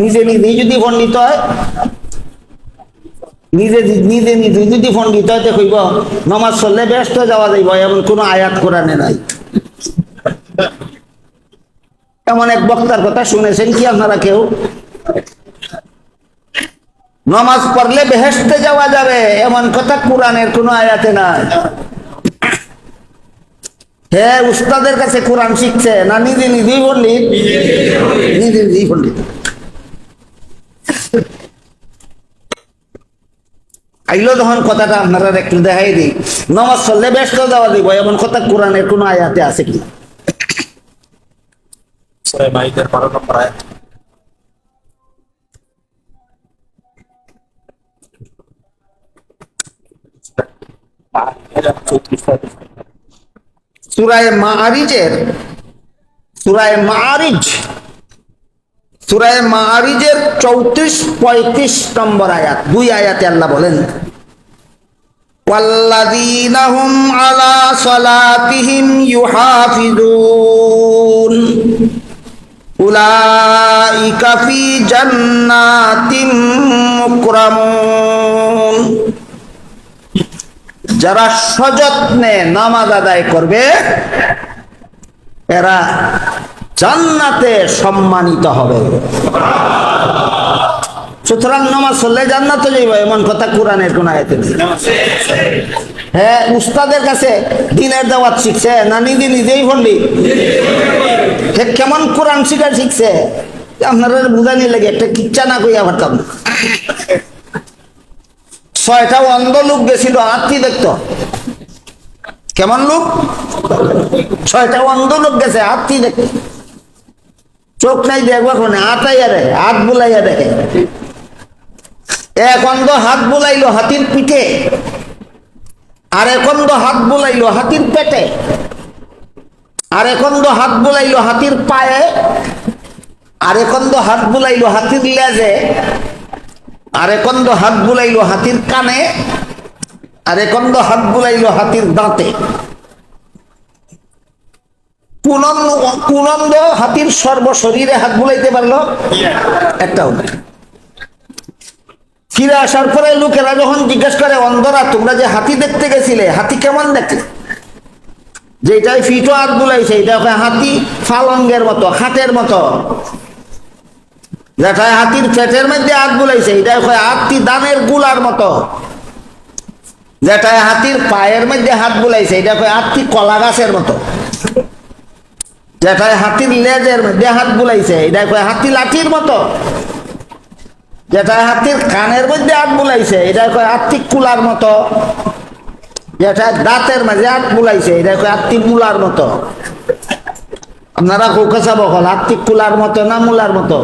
নিজে নিজেই যদি পণ্ডিত হয়, নিজে নিজে নিজে যদি পণ্ডিত হয় দেখইব নমাজ চললে ব্যস্ত যাওয়া যাইব এমন কোনো আয়াত কোরআনে নাই। এমন এক বক্তার কথা শুনেছেন কি আপনারা কেউ? নমাজ পড়লে বেহেস্তে যাওয়া যাবে এমন কথা কোরআনের কোনো আয়াতে নাই। হ্যাঁ উস্তাদের কাছে কোরআন শিখছে, না নিজে নিজেই পণ্ডিত? নিজে নিজেই পণ্ডিত। আইলো যখন কথাটা আপনারা একটু দেখাই দিই। নমাজ চললে ব্যস্ত দেওয়া দিব এমন কথা কোরআনের কোন আয়াতে আছে কি? সূরা মাইদার 12 নম্বর আয়াত। সুরায় সুরায় মাআরিজ সুরায় মাআরিজের চৌত্রিশ পঁয়ত্রিশ নম্বর আয়াত দুই আয়াতে আল্লাহ বলেন والذين هم على صلاتهم يحافظون أولئك في جنات مكرمون যারা সযত্নে নামাজ আদায় করবে এরা জান্নাতে সম্মানিত হবে। সুতরাং নামাজ পড়লে জান্নাতে যাইব, এমন কথা কোরআনের কোন আয়াতে নেই। হ্যাঁ উস্তাদের কাছে দিনের দাওয়াত শিখছে না নিজে নিজেই পড়লি? কেমন কোরআন শিখা শিখছে? আপনারা বুঝানি লাগে, একটা কিচ্ছা না কইয়া পারতাম ছয়টা অন্ধ লোক গেছিল আত্মি দেখতো। কেমন লোক? ছয়টা অন্ধ লোক গেছে আত্মি দেখতো। চোখ নাই দেখবা কোনে? আটাইয়া দেখে হাত বুলাইয়া দেখে। এক অন্ধ হাত বুলাইলো হাতির পিঠে, আর এক অন্ধ হাত বুলাইলো হাতির পেটে, আর এক অন্ধ হাত বুলাইলো হাতির পায়ে, আর এক অন্ধ হাত বুলাইলো হাতির লেজে, আর একন্দ হাত বুলাইলো হাতির কানে, আর একন্দ হাত বুলাইলো হাতির দাঁতে। কুনন্দ হাতির সর্ব শরীরে হাত বুলাইতে পারল? একটাও না ফিরে আসার পরে লোকেরা যখন জিজ্ঞেস করে অন্ধরা তোমরা যে হাতি দেখতে গেছিলে হাতি কেমন দেখলে? যেটাই ফিটো হাত বুলাইছে এটা হাতি ফালঙ্গের মতো হাতের মতো। যেটায় হাতির পেটের মধ্যে হাত বুলাইছে এটা হাতি দানেরগুলার মতো। যেটায় হাতির পায়ের মধ্যে হাত বুলাইছে এটা হাতি কলা গাছের মতো। যেটায় হাতির লেজের মধ্যে হাত বুলাইছে এটা কয় হাতি লাঠির মতো। যেটায় হাতির কানের মধ্যে হাত বুলাইছে এটা কয় হাতি কুলার মতো। যেটায় দাঁতের মাঝে হাত বুলাইছে এটা কয় হাতি মুলার মতো। আপনারা কৌকাসা বকল আত্মিক কুলার মতো না মুলার মতো?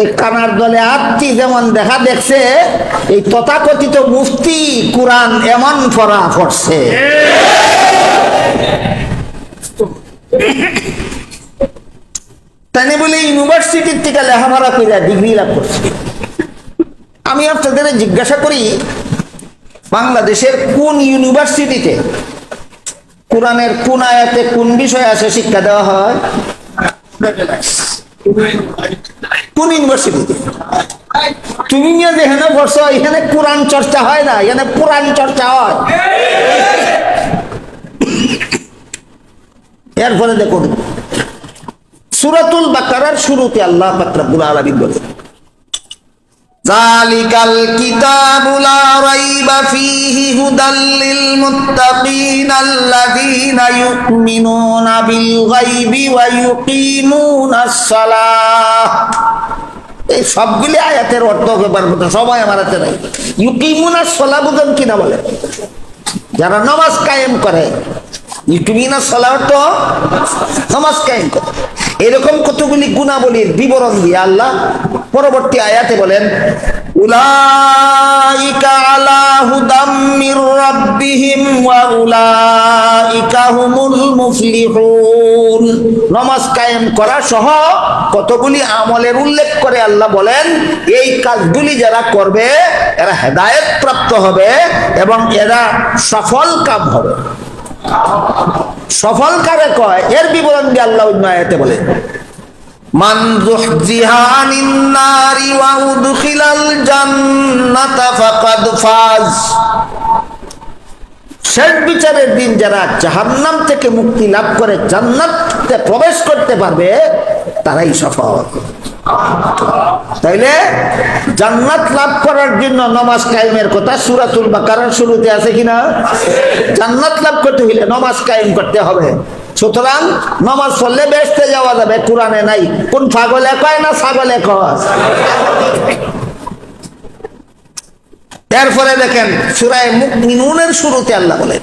এই কানার দলে আত্মি যেমন দেখা দেখছে, এই তথাকথিত মুফতি কোরআন এমন ফরা পড়ছে তাই বলে ইউনিভার্সিটির থেকে লেখাপড়া করে ডিগ্রি লাভ করছে। আমি আপনাদের জিজ্ঞাসা করি, বাংলাদেশের কোন ইউনিভার্সিটিতে কোরআনের কোন আয়াতে কোন বিষয় আছে শিক্ষা দেওয়া হয়? কোন ইউনিভার্সিটিতে তুমি নিয়ে যেখানে পড়ছো, এখানে কোরআন চর্চা হয় না, এখানে পুরাণ চর্চা হয়। এরপরে দেখুন সুরাতুল বাকারার শুরুতে আল্লাহ পাকরাবুল আলমিন বলেন, জালিকাল কিতাবুলা রাইবা ফিহি হুদাল লিল মুত্তাকিন আল্লাযীনা ইউমিনুনা বিল গায়বি ওয়া ইউকিমুনাস সালাহ এই সবগুলি আয়াতের অর্থ ব্যাপার কথা আমার হাতে নাই। ইউকিমুনাস সালাহ বুঝেন কিনা বলে যারা নামাজ কায়েম করে ইউকিমুনাস সালাহ তো নামাজ কায়েম করে। এরকম কতগুলি গুণাবলীর বিবরণ দিয়ে আল্লাহ পরবর্তী আয়াতে বলেন, উলাইকা আলা হুদাম মির রাব্বিহিম ওয়া উলাইকা হুমুল মুফলিহুন। কায়েম করা সহ কতগুলি আমলের উল্লেখ করে আল্লাহ বলেন, এই কাজগুলি যারা করবে, এরা হেদায়েত প্রাপ্ত হবে এবং এরা সফল কাম হবে। সফল কারে কয়? এর বিবরণ দিয়ে আল্লাহ আয়াতে বলে মান যুহজিহা নারি ওয়া উদখিলাল জান্নাতা ফাকাদ ফাজ। শেষ বিচারের দিন যারা জাহান্নাম থেকে মুক্তি লাভ করে জান্নাতে প্রবেশ করতে পারবে তারাই সফল। তাইলে জান্নাত লাভ করার জন্য নমাজ কায়েমের কথা সুরাতুল বাকারার শুরুতে আছে কিনা? জান্নাত লাভ করতে হইলে নমাজ কায়েম করতে হবে। সুতরাং নমাজ পড়লে বেসতে যাওয়া যাবে, কোরআনে নাই। কোন ছাগলে কয় না ছাগলে কয় এরপরে দেখেন, সুরায় মুকমিনুনের শুরুতে আল্লাহ বলেন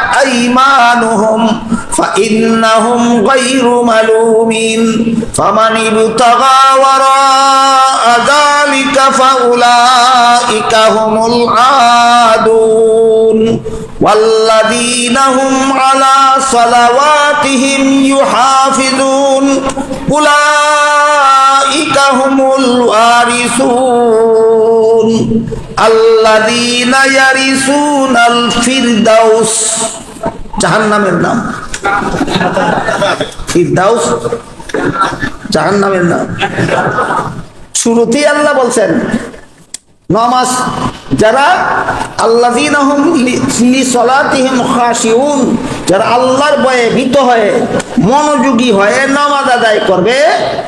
أيمانهم فإنهم غير ملومين فمن ابتغى وراء ذلك فأولئك هم العادون والذين هم على صلواتهم يحافظون أولئك هم الوارثون الذين يرثون الفردوس জাহান্নামের নাম। ফিরদাউস, জাহান্নামের নাম। শুরুতেই আল্লাহ বলছেন, নমাজ, যারা যারা আল্লাহর ভয়ে ভীত হয়ে, মনোযোগী হয়ে নামাজ আদায় করবে,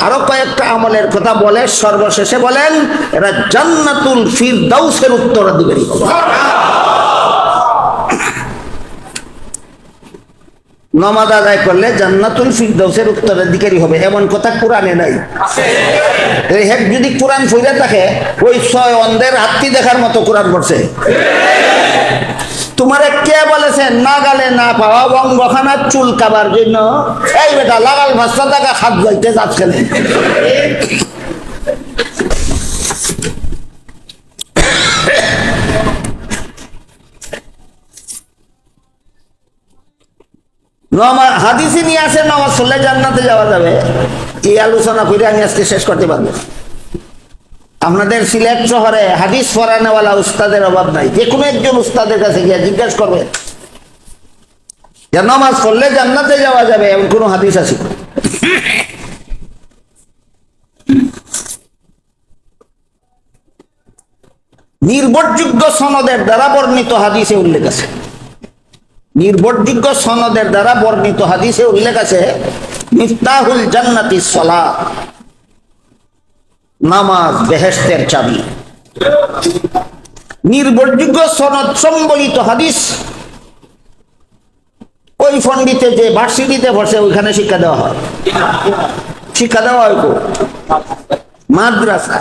আরও কয়েকটা আমলের কথা বলে, সর্বশেষে বলেন, এরা জান্নাতুল ফিরদাউসের উত্তরাধিকারী হবে। নমাজ আদায় করলে জান্নাতুল ফিরদাউসের উত্তরাধিকারী হবে। এমন কথা কোরআনে নাই। হেক যদি কোরআন ফইরা থাকে ওই ছয় অন্ধের হাত্তি দেখার মতো কোরআন পড়ছে। তোমারে কে বলেছে না গালে না পাওয়া বঙ্গখানার চুল কাবার জন্য? এই বেটা লাগাল ভাষা টাকা হাত যাইতে যাচ্ছে না হাদিসে নিয়ে আসে, নামাজ পড়লে জান্নাতে যাওয়া যাবে। এই আলোচনা করে আমি আজকে শেষ করতে পারব। আপনাদের সিলেট শহরে হাদিস পড়ানোওয়ালা উস্তাদের অভাব নাই। যে কোনো একজন উস্তাদের কাছে গিয়ে জিজ্ঞাসা করবে যে, নামাজ পড়লে জান্নাতে যাওয়া যাবে? এমন কোনো হাদিস আছে? নির্ভরযোগ্য সনদের দ্বারা বর্ণিত হাদিসে উল্লেখ আছে। নির্ভরযোগ্য সনদের দ্বারা বর্ণিত হাদিসে উল্লেখ আছে, মিফতাহুল জান্নাতি সলা নামাজ বেহেস্তের চাবি। নির্ভরযোগ্য সনদ সম্বলিত হাদিস, ওই ফন্ডিতে যে ভার্সিটিতে বসে ওইখানে শিক্ষা দেওয়া হয়। শিক্ষা দেওয়া হয় মাদ্রাসা।